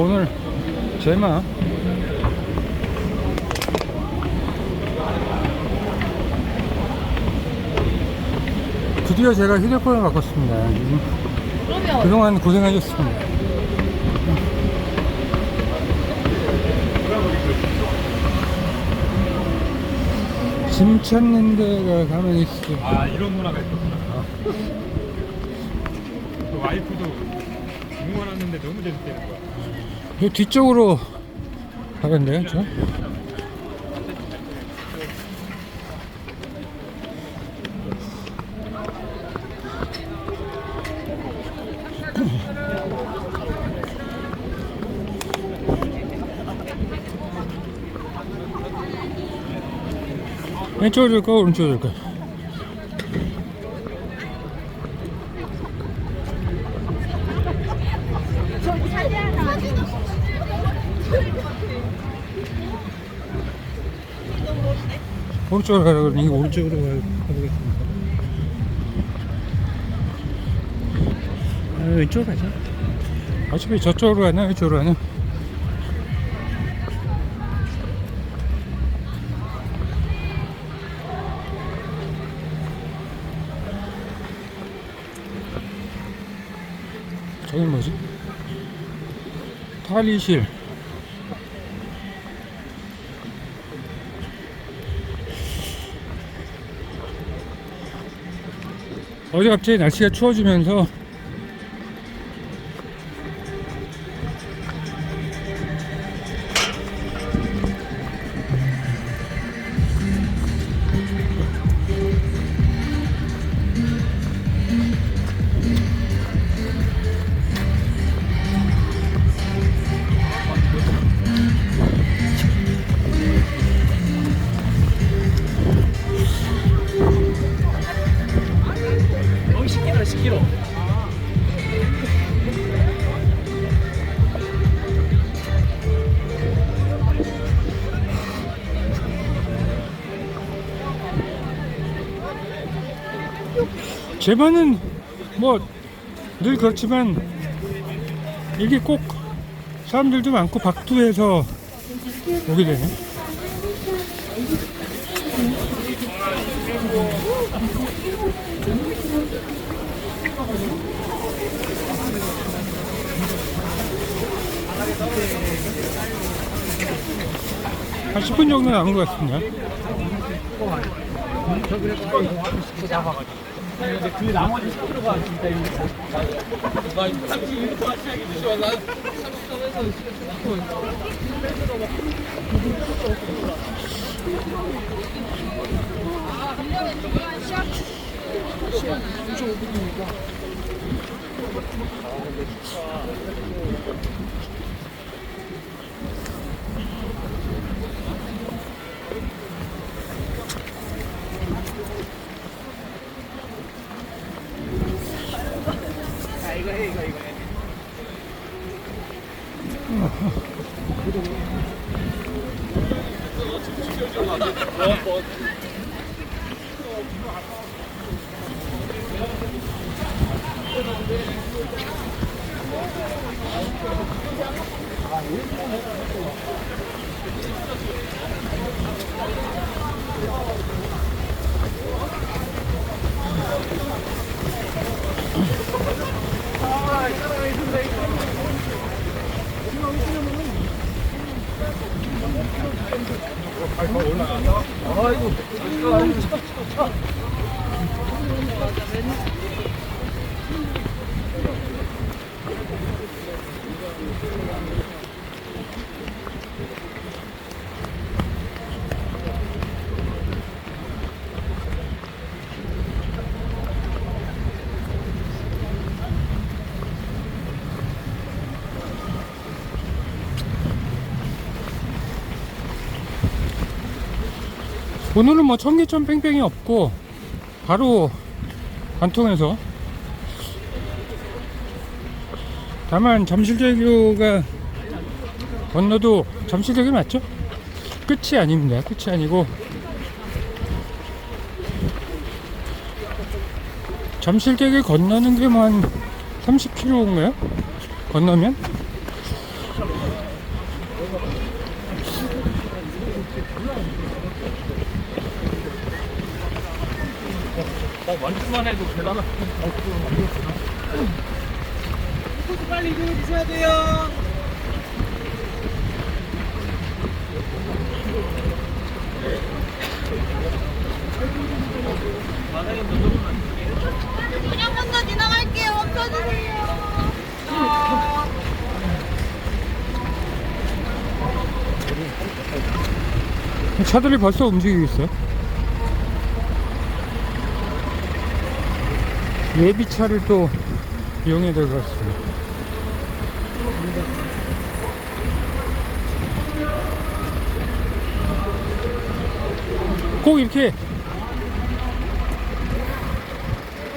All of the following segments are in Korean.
오늘 제마 드디어 제가 휴대폰을 바꿨습니다. 음, 그러면 그동안 고생하셨습니다. 짐 찾는 데가 가만히 있어. 아 이런 문화가 있었구나. 그 와이프도 응원하는데 너무 재밌게 하는 거야. 이 뒤쪽으로 가겠네요, 저. 왼쪽으로 줄까, 오른쪽으로 줄까? 오른쪽으로 가라 그러니 오른쪽으로 가- 가보겠습니다. 아, 왼쪽으로 가자. 어차피 저쪽으로 가나 이쪽으로 가나? 저기 뭐지? 탈의실. 어제 갑자기 날씨가 추워지면서 제반은 뭐 늘 그렇지만 이게 꼭 사람들도 많고 박두해서 오게 되네. 한 10분 정도 남은 것 같습니다. 근데 그 나머지 10kg가 진짜 이거 아, 아이고, 아이고, 차, 차, 차. 오늘은 뭐 청계천 뺑뺑이 없고 바로 관통해서 다만 잠실대교가 건너도 잠실대교 맞죠? 끝이 아닙니다. 끝이 아니고 잠실대교 건너는 게 뭐 한 30km인가요? 건너면 완주만 해도 대단한 빨리 이동해 주셔야 돼요. 그냥 먼저 지나갈게요. 멈춰주세요. 차들이 벌써 움직이고 있어요. 예비차를 또 이용해 들어갔습니다. 꼭 이렇게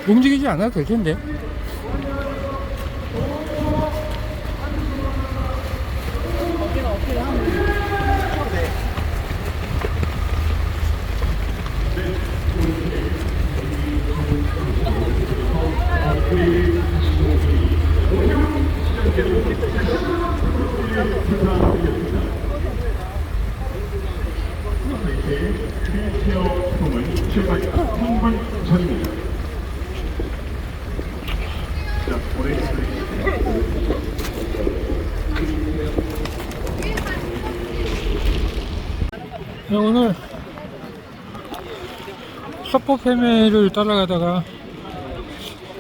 움직이지 않아도 될 텐데. 오늘 서퍼 페메를 따라가다가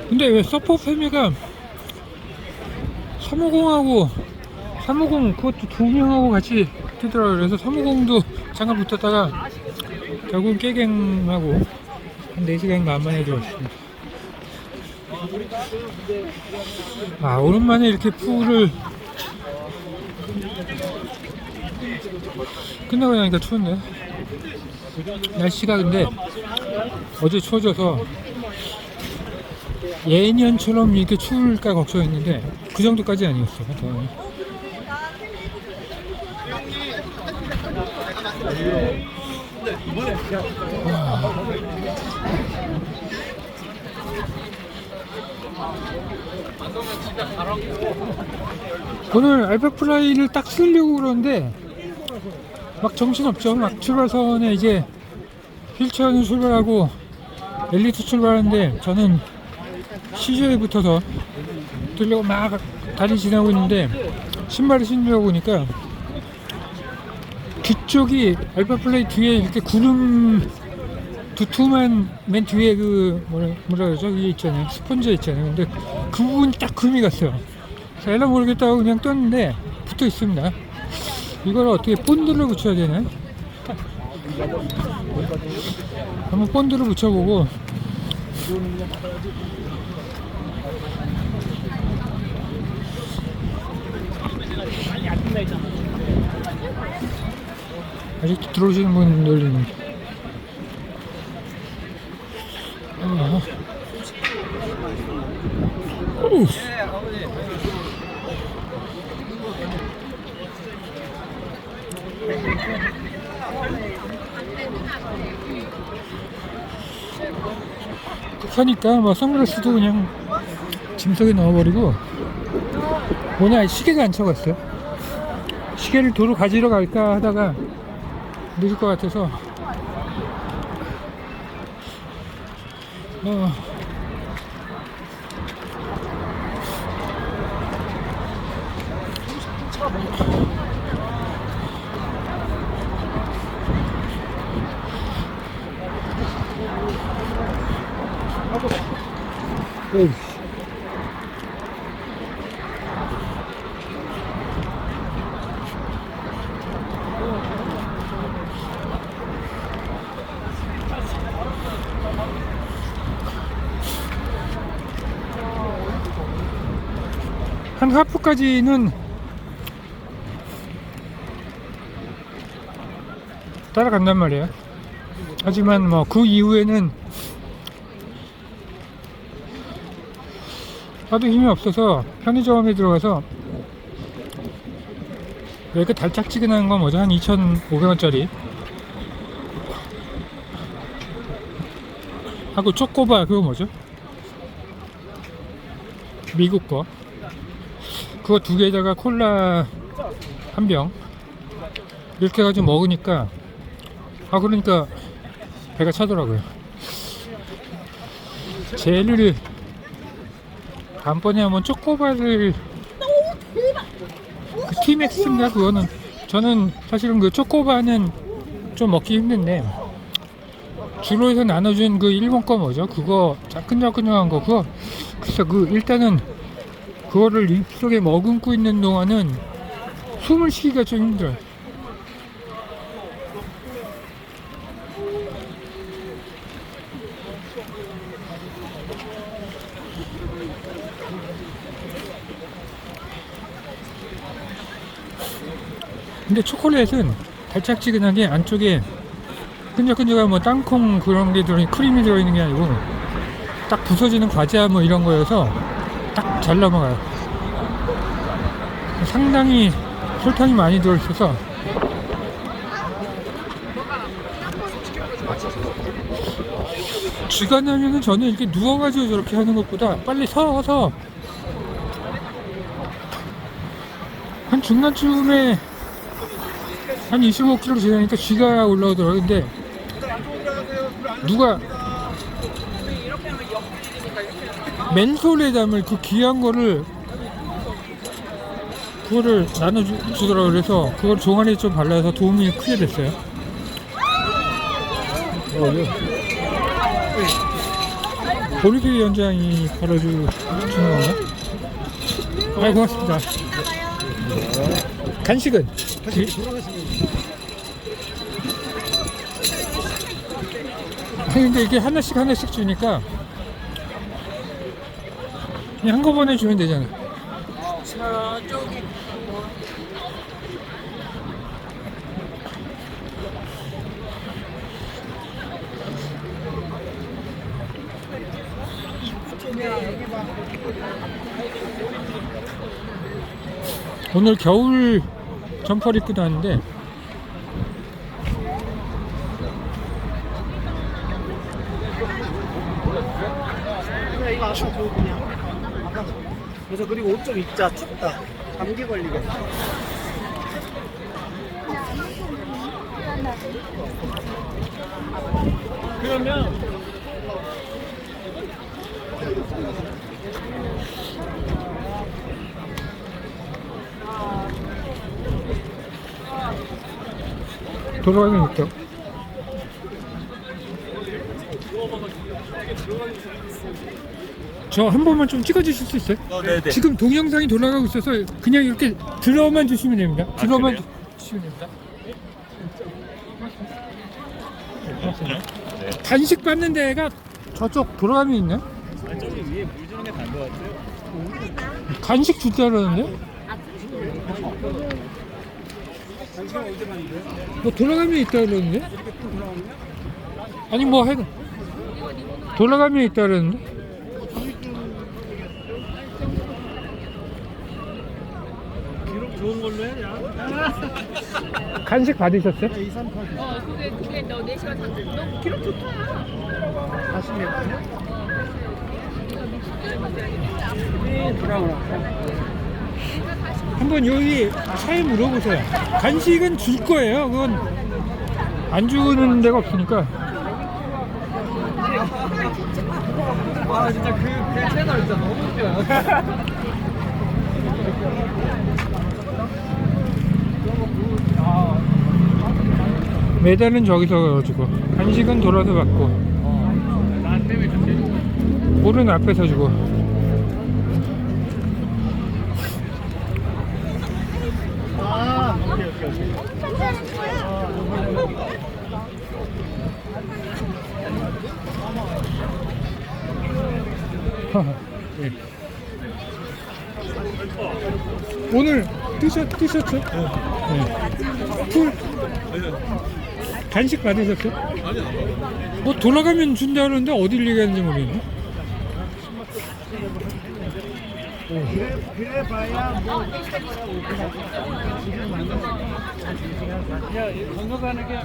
근데 왜 서퍼 페메가 350하고 350 그것도 두 명하고 같이 뛰더라고요. 그래서 350도 잠깐 붙었다가 결국은 깨갱하고 한 4시간 만만에 들었습니다. 아 오랜만에 이렇게 풀을 끝나고 나니까 추운데 날씨가 근데 어제 추워져서 예년처럼 이렇게 추울까 걱정했는데 그 정도까지 아니었어 더워요. 오늘 알파플라이를 딱 쓰려고 그러는데 막 정신없죠. 막 출발선에 이제 휠체어는 출발하고 엘리트 출발하는데 저는 시저에 붙어서 들려고 막 다리 지나고 있는데 신발을 신으려고 보니까 뒤쪽이 알파 플레이 뒤에 이렇게 구름 두툼한 맨 뒤에 그 뭐라 뭐라 그러죠? 이게 있잖아요. 스펀지 있잖아요. 근데 그 부분이 딱 금이 갔어요. 그래서 에라 모르겠다고 그냥 떴는데 붙어 있습니다. 이걸 어떻게 본드를 붙여야 되나? 한번 본드를 붙여보고. 아직도 들어오시는 분들 있는데 아. 오. 하니까 뭐 선글라스도 그냥 짐속에 넣어버리고 오늘 시계가 안 쳐갔어요. 시계를 도로 가지러 갈까 하다가 늦을 것 같아서. 어, 한 하프까지는 따라간단 말이에요. 하지만 뭐 그 이후에는 하도 힘이 없어서 편의점에 들어가서 이렇게 달짝지근한 건 뭐죠? 한 2,500원짜리 하고 초코바 그거 뭐죠? 미국 거 그거 두 개에다가 콜라 한 병. 이렇게 해가지고 먹으니까 아 그러니까 배가 차더라고요. 젤을 다음번에 한번 초코바를 그 티맥스인가 그거는. 저는 사실은 그 초코바는 좀 먹기 힘든데 주로에서 나눠준 그 일본 거 뭐죠? 그거 자끈자끈한 거 그거. 글쎄 그 일단은 그거를 입속에 머금고 있는 동안은 숨을 쉬기가 좀 힘들어요. 근데 초콜릿은 달짝지근하게 안쪽에 끈적끈적한 뭐 땅콩 그런 게 들어있는 크림이 들어있는 게 아니고 딱 부서지는 과자 뭐 이런 거여서 딱 잘 넘어가요. 상당히 설탕이 많이 들어있어서 쥐가냐면은 저는 이렇게 누워가지고 저렇게 하는 것보다 빨리 서서 한 중간쯤에 한 25km 지나니까 쥐가 올라오더라고요. 근데 누가 맨솔에 담을 그 귀한 거를 그거를 나눠주더라고요. 그래서 그걸 종아리에 좀 발라서 도움이 크게 됐어요. 보리기 위원장이 걸어주는 건가? 아, 고맙습니다. 간식은? 기- 아니, 근데 이게 하나씩 하나씩 주니까 그냥 한꺼번에 주면 되잖아. 오늘 겨울 점퍼를 입고 다니는데 그래 이거 아까 줘 그냥. 그래서 그리고 옷 좀 입자. 춥다. 감기 걸리겠다. 그러면 돌아가면 있죠. 저 한 번만 좀 찍어주실 수 있어요? 네네. 지금 동영상이 돌아가고 있어서 그냥 이렇게 들어만 주시면 됩니다. 들어만 그래요? 주시면 됩니다. 간식 받는 데가 저쪽 돌아가면 있네. 저기 위에 물 주는 게 다른 것 같아요. 간식 줄줄 알았는데? 뭐 돌아가면 있다 그러는데? 아니 뭐 해. 돌아가면 있다 그러는데? 기록 좋은 걸로 해 간식 받으셨어요? 2, 3, 8 어, 그게, 그게 너 4시간 잤지. 너 기록 좋다. 40몇 네, 돌아오라. 한번 여기 차에 물어보세요. 간식은 줄 거예요. 그건 안 주는 데가 없으니까. 아 진짜 그, 그 채널 진짜 너무 웃겨요. 메달은 저기서 주고 간식은 돌아서 받고 볼은 앞에서 주고 아 오케이 오케이 오케이. 예. 오늘 뜨셨, 뜨셨죠? 네. 풀 간식 받으셨어요? 뭐 돌아가면 준다 그러는데 어딜 얘기하는지 모르겠네 그래 봐야 뭐 야, 건너가는 게